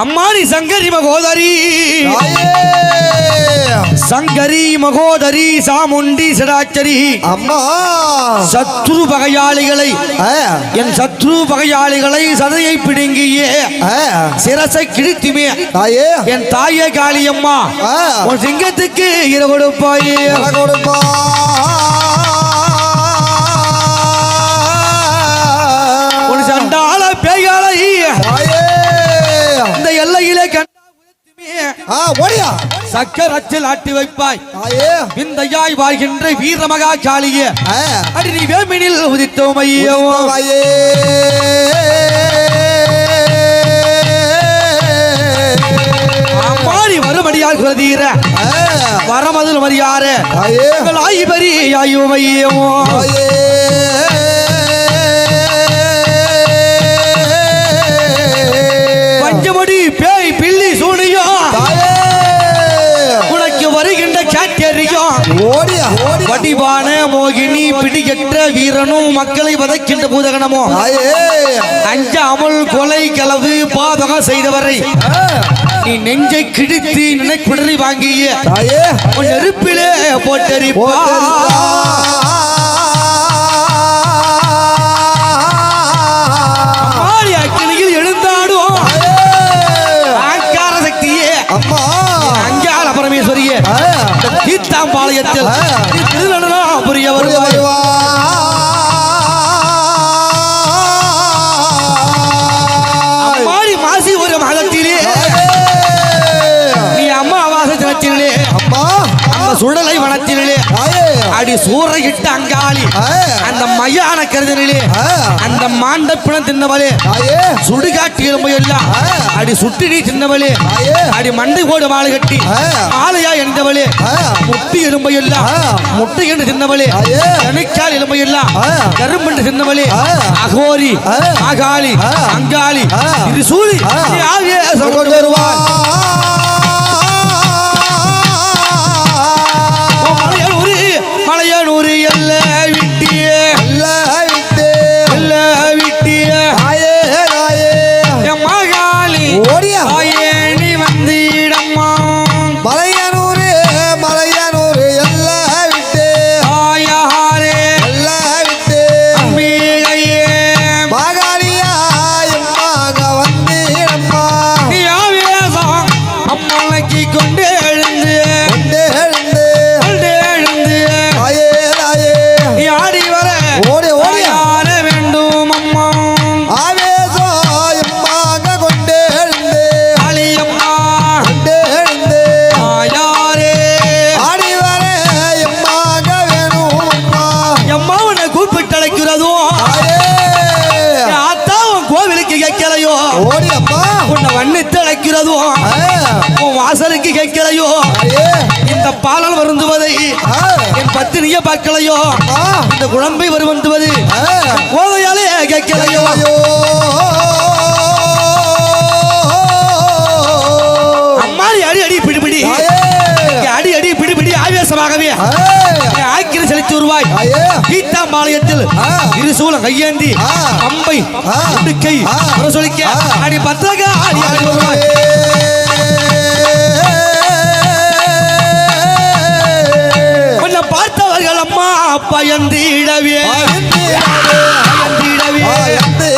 அம்மாடி சங்கரி மகோதரி. சங்கரி மகோதரி சாமுண்டி சிடாச்சரி அம்மா. சத்ரு பகையாளிகளை என் சத்ரு பகையாளிகளை சதையை பிடுங்கியே. சிரசை கிழித்துமே. தாயே. என் தாயே காளியம்மா உன் சிங்கத்துக்கு இர கொடுப்பாயே. கொடுப்பா. ஓடியா. சக்கரத்தில் ஆட்டி வைப்பாய். தாயே. விந்தையாய் வாழ்கின்ற வீரமகா காளியே அடி நீ வேமினில் உதித்தோம் ஐயோ அம்மாடி மறுபடியால் குலதீர. வரமதில் மரியாறு ஆய்பரி ஐயோ ஐயோ மக்களை வதைக்கின்ற பூதகணமோ தாயே அஞ்சாமல் கொலை களவு பாதகம் செய்தவரை நீ நெஞ்சை கிழித்து நினைக்குடறி வாங்கிய நெருப்பிலே போட்டரிப்பா. ஆடி சுடலை வனத்திலே அடி சூறையிட்ட அங்காளி. அந்த மையான கருதனிலே அந்த மாண்ட பிணம் தின்னவளே சுடுகாட்டு எலும்பு எல்லாம் அடி சுட்டி நீ தின்னவளே அடி மண்டை கோடு மாலை கட்டி. ஆலையா எந்தவளே முட்டி எலும்பை எல்லாம் முட்டை என்று தின்னவளே. கணிக்கால் எலும்பை எல்லாம் கரும்பென்று தின்னவளே. அகோரி ஆகாளி அங்காளி இது சூழி நீ ஆவியே கூப்பிட்டு அழைக்கிறதும் தாயே என் ஆத்தா உன் கோவிலுக்கு கேட்கலையோ? ஓடி அம்மா உன்னை வண்ணித்து அழைக்கிறதும் உன் வாசலுக்கு கேட்கலையோ? இந்த பாலல் வருந்துவதை என் பத்தினிய பார்க்கலையோ? இந்த குழம்பை வருவந்துவது ஆ, கோதையாலே கேட்கலையோ? அம்மாடி அடி அடி பிடிபிடி அடி அடி பிடிபிடி ஆவேசமாகவே. கீத்தாம்பாளையத்தில் ஆ. இருசூலம் கையேந்தி. அம்பை ஆ. சொல்லிக்க. அடி பத்திரக ஆடி ஆடி வருவாய் பார்த்தவர்கள் அம்மா பயந்திடவே பயந்திடவே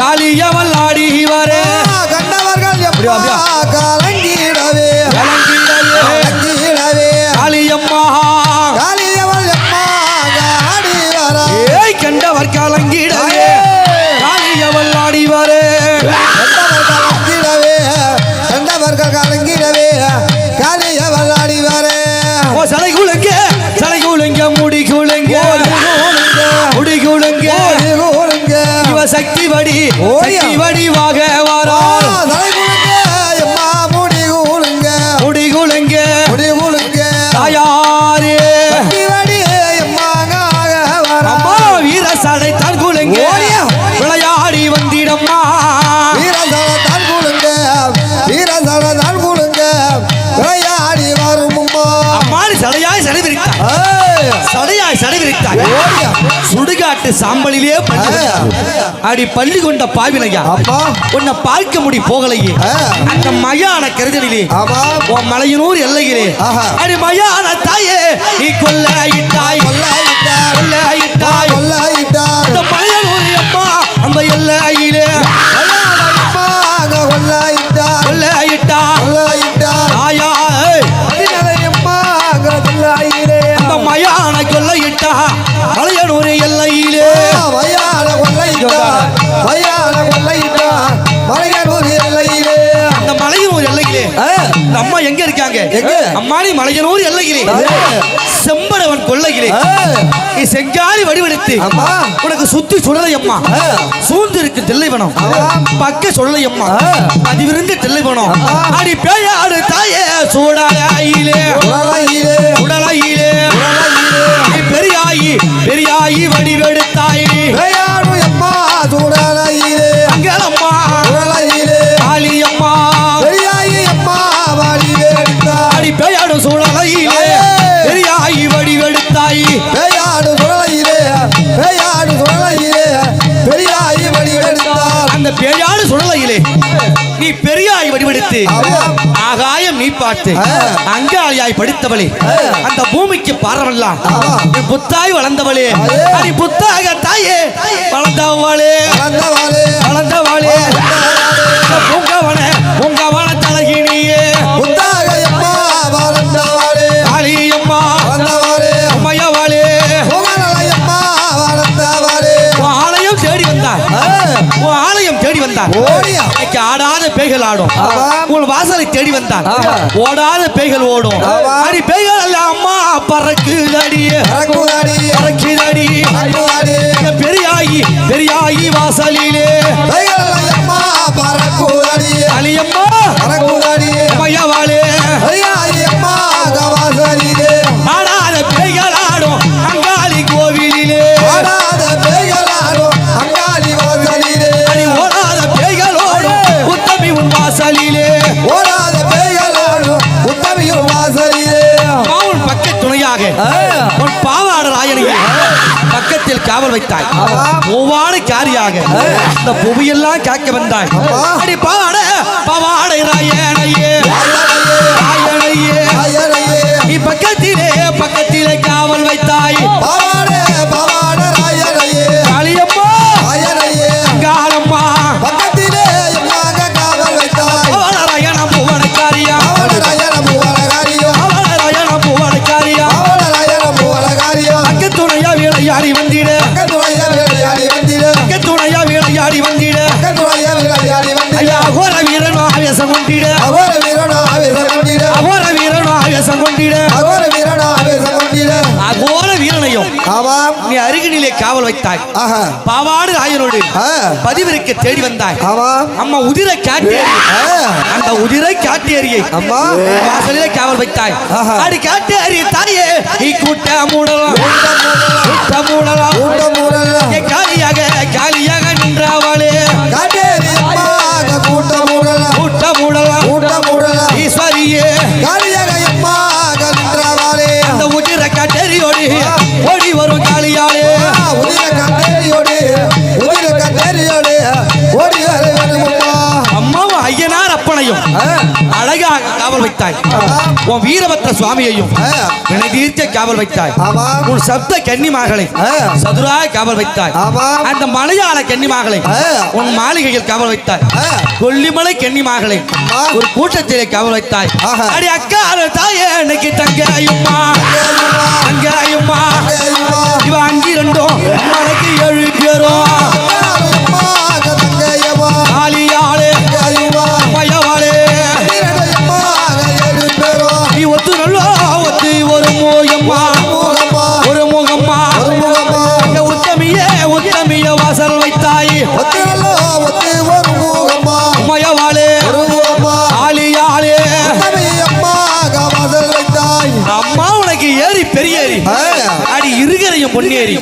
காளியவள் ஆடி வர கண்டவர்கள் அப்படியா, வீர. சடை தான் குலுங்க. ஓடியா. விளையாடி வந்திடம்மா. சடையாய் சடை விரித்தாய் ஏய், சடையாய் சடை விரித்தாய் ஓடியா. சுடுகாட்டு சாம்பலிலே. அடி பள்ளி கொண்ட பாவிலையா உன்னை பார்க்க முடி போகலையே. அந்த மயான கருதலிலே உன் மலையனூர் எல்லையிலே. அடி மயான தாயே நீ கொள்ளையிட்டாய் கொல்லாயிட்டார் கொள்ளையிட்டாய். கொல்லாயிட்டார் அந்த மலையனூர் அம்மா அந்த எல்லையிலே. கொல்லாயிட்டார் கொல்லாயிட்டார் கொள்ளையிட்டாய். அம்மானி மலையனூர் எல்லையிலே. செம்பரவன் கொள்ளையிலே. நீ செங்காலி வடிவெடுத்து. உனக்கு சுத்தி சுடலை அம்மா. சூழ்ந்து இருக்கு தில்லைவனம். பக்க சொல்லலை அம்மா. பதிவிருந்து தில்லைவனம். அடி பேயாடு தாயே சூடாயிலே உடலையிலே. பெரியாயி பெரியாயி வடிவெடுத்தாய். நீ பெரியாய் வடிவெடுத்து. ஆகாயம் நீ பாட்டு ஆ. அங்காளியாய் படித்தவளே. அந்த பூமிக்கு பாரவெல்லாம். நீ புத்தாய் வளர்ந்தவளே. அடி புத்தாக தாயே. வளர்ந்தவளே. வளர்ந்தவாளே. வளர்ந்தவளே. இந்த பூங்கவன பூங்கவன தலகினியே ஆலயம் தேடி வந்தார் இன்னைக்கு ஆடாத பேய்கள் ஆடும். உன் வாசலை தேடி வந்தான். ஓடாத பேய்கள் ஓடும். அடி பேய்கள் அல்ல அம்மா பறக்குதடி. பறக்குதாடி. பறக்குதடி. பறக்குதாடி. இங்க பெரியாயி பெரியாயி வாசலிலே. கைகளம்மா பறக்குதாடி. அலியம்மா பறக்குதாடி. மையவாளே. ஐயாயம்மா கவாசலிலே ஆடாத வைத்தாய் ஆமா. ஒவ்வாட காரியாக. இந்த புவியெல்லாம் காக்க வந்தாய். ஆமா. ஆவேசம் கொண்டிட. அகோர வீரனோ ஆவேசம் கொண்டிட. அகோர வீரனும் ஆவேசம் கொண்டிட. அகோர வீரனோ ஆவேசம் கொண்டிட. அகோர வீரனையும் ஆமாம் நீ அருகினிலே காவல் வைத்தாய். பாவாடு ஆயனோடு பதிவிற்கு தேடி வந்தாய். ஆமாம் அம்மா உதிர காட்டேரி. அந்த உதிரை காட்டேரியை அம்மா. வாசலிலே காவல் வைத்தாய். அடி காட்டேரி தாயே நீ கூட்ட மூடலாம். கூட்ட மூடலாம். கூட்டம் மூடல ஏ காலியாக காலியாக வைத்தாய். உன் வீரபத்ர சுவாமியையும் வினை தீர்க்க காவல் வைத்தாய். உன் சப்த கன்னிமார்களை. சதுராய் காவல் வைத்தாய். அந்த மலையாள கன்னிமார்களை ஆ. உன் மாளிகையில் காவல் வைத்தாய். கொல்லிமலை கன்னிமார்களை. ஒரு கூட்டத்திலே காவல் வைத்தாய். அடி அக்கா தாயே இன்னைக்கு தங்காயும்மா. தங்காயும்மா. அம்மா இவ அங்கிரண்டும் மலைக்கு ஏழு முகம்மா. ஒரு முகம்மா. வைத்தாய். அம்மையவாளே ஆளியாளே அம்மா ஏறி பெரிய ஏறி அடி இருக்கிறையும் பொன்னேறி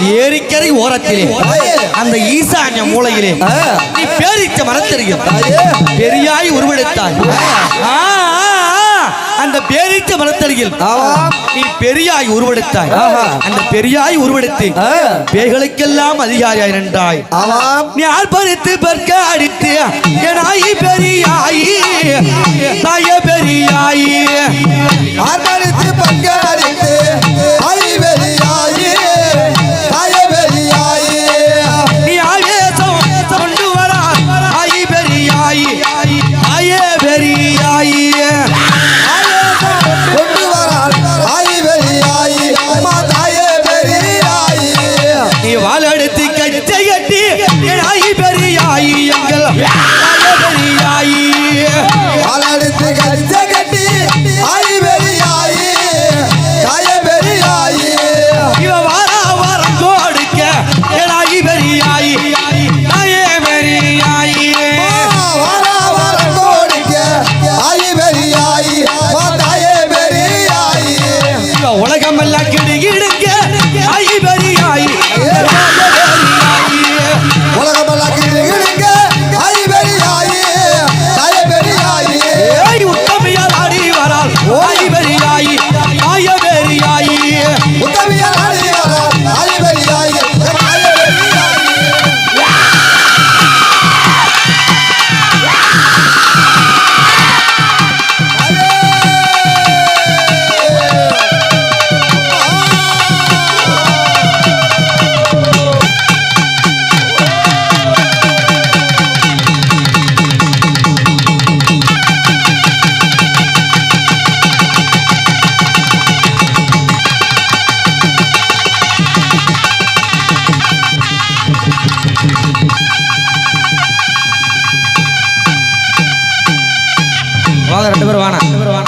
ஏரிக்கரை ஓரத்திலே. அந்த ஈசான்ய மூலையிலே. நீ பேரிச்ச மரத்தெறியும். பெரியாய் உருவெடுத்தாய். ஆ. வளர்த்தருகில் நீ பெரியாய் உருவெடுத்தாய். அந்த பெரியாய் உருவெடுத்து பேய்களுக்கெல்லாம் அதிகாரியாய் நின்றாய். யார் பறித்து பற்க அடித்து எனாயி பெரியாயி பெரியாயி. யார் பறித்து பற்க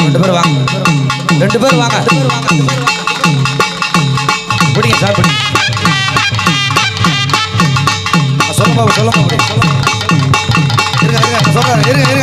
ரெண்டு பேர் வாங்க. ரெண்டு பேர் வாங்க. பிடிங்க சார் பிடிங்க. சொல்லுங்க சொல்லுங்க. இருங்க இருங்க சொல்லுங்க இருங்க இருங்க.